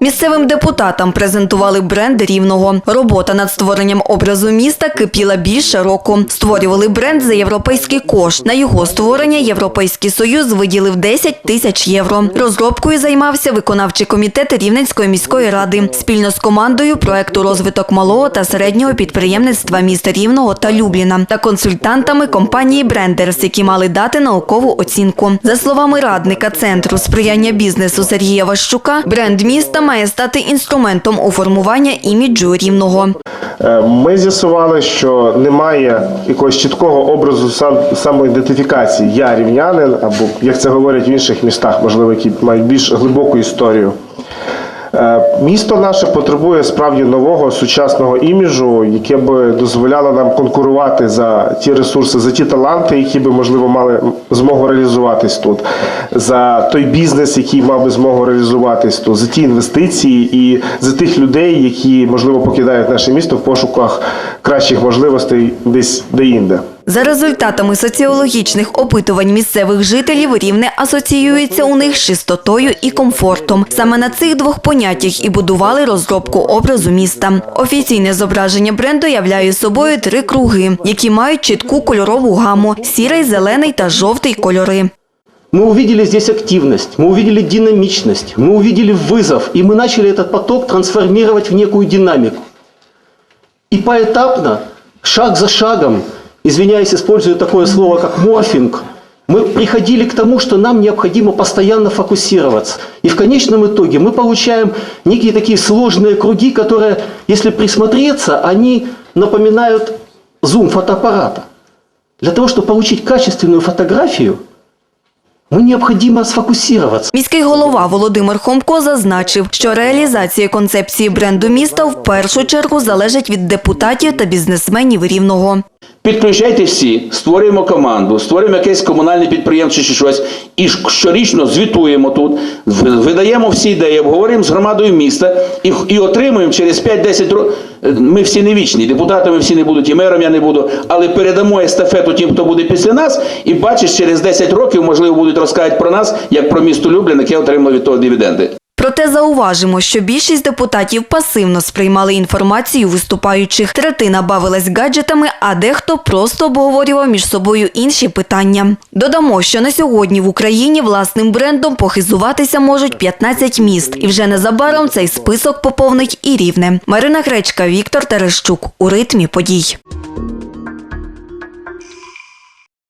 Місцевим депутатам презентували бренд рівного. Робота над створенням образу міста кипіла більше року. Створювали бренд за європейський кошт. На його створення Європейський Союз виділив 10 тисяч євро. Розробкою займався виконавчий комітет Рівненської міської ради спільно з командою проекту розвиток малого та середнього підприємництва міста Рівного та Любліна та консультантами компанії Брендерс, які мали дати наукову оцінку. За словами радника центру сприяння бізнесу Сергія Ващука, бренд міста має стати інструментом у формування іміджу рівного. Е, Ми з'ясували, що немає якогось чіткого образу сам, самоідентифікації. Я рівнянин, або як це говорять в інших містах, можливо, які мають більш глибоку історію. Е, Місто наше потребує справді нового сучасного іміджу, яке би дозволяло нам конкурувати за ті ресурси, за ті таланти, які би можливо мали змогу реалізуватись тут, за той бізнес, який мав би змогу реалізуватись тут, за ті інвестиції і за тих людей, які можливо покидають наше місто в пошуках кращих можливостей десь де-інде. За результатами соціологічних опитувань місцевих жителів рівне асоціюється у них з чистотою і комфортом. Саме на цих двох поняттях і будували розробку образу міста. Офіційне зображення бренду являє собою три круги, які мають чітку кольорову гаму: сірий, зелений та жовтий кольори. Мы увидели здесь активность, мы увидели динамичность, мы увидели вызов, и мы начали этот поток трансформировать в некую динамику. И поэтапно, шаг за шагом, извиняюсь, использую такое слово, как морфинг, мы приходили к тому, что нам необходимо постоянно фокусироваться. И в конечном итоге мы получаем некие такие сложные круги, которые, если присмотреться, они напоминают зум фотоаппарата. Для того, чтобы получить качественную фотографию, мы необходимо сфокусироваться. Міський голова Володимир Хомко зазначив, що реалізація концепції бренду міста в першу чергу залежить від депутатів та бізнесменів рівного. Підключайте всі, створюємо команду, створюємо якесь комунальне підприємство чи щось, і щорічно звітуємо тут, видаємо всі ідеї, обговорюємо з громадою міста і, і отримуємо через 5-10 років. Ми всі не вічні, депутатами всі не будуть, і мером я не буду, але передамо естафету тим, хто буде після нас, і бачиш, через 10 років, можливо, будуть розказувати про нас, як про місто Люблін, яке отримало від того дивіденди. Проте зауважимо, що більшість депутатів пасивно сприймали інформацію виступаючих. Третина бавилась гаджетами, а дехто просто обговорював між собою інші питання. Додамо, що на сьогодні в Україні власним брендом похизуватися можуть 15 міст, і вже незабаром цей список поповнить і рівне. Марина Гречка, Віктор Терещук у ритмі подій.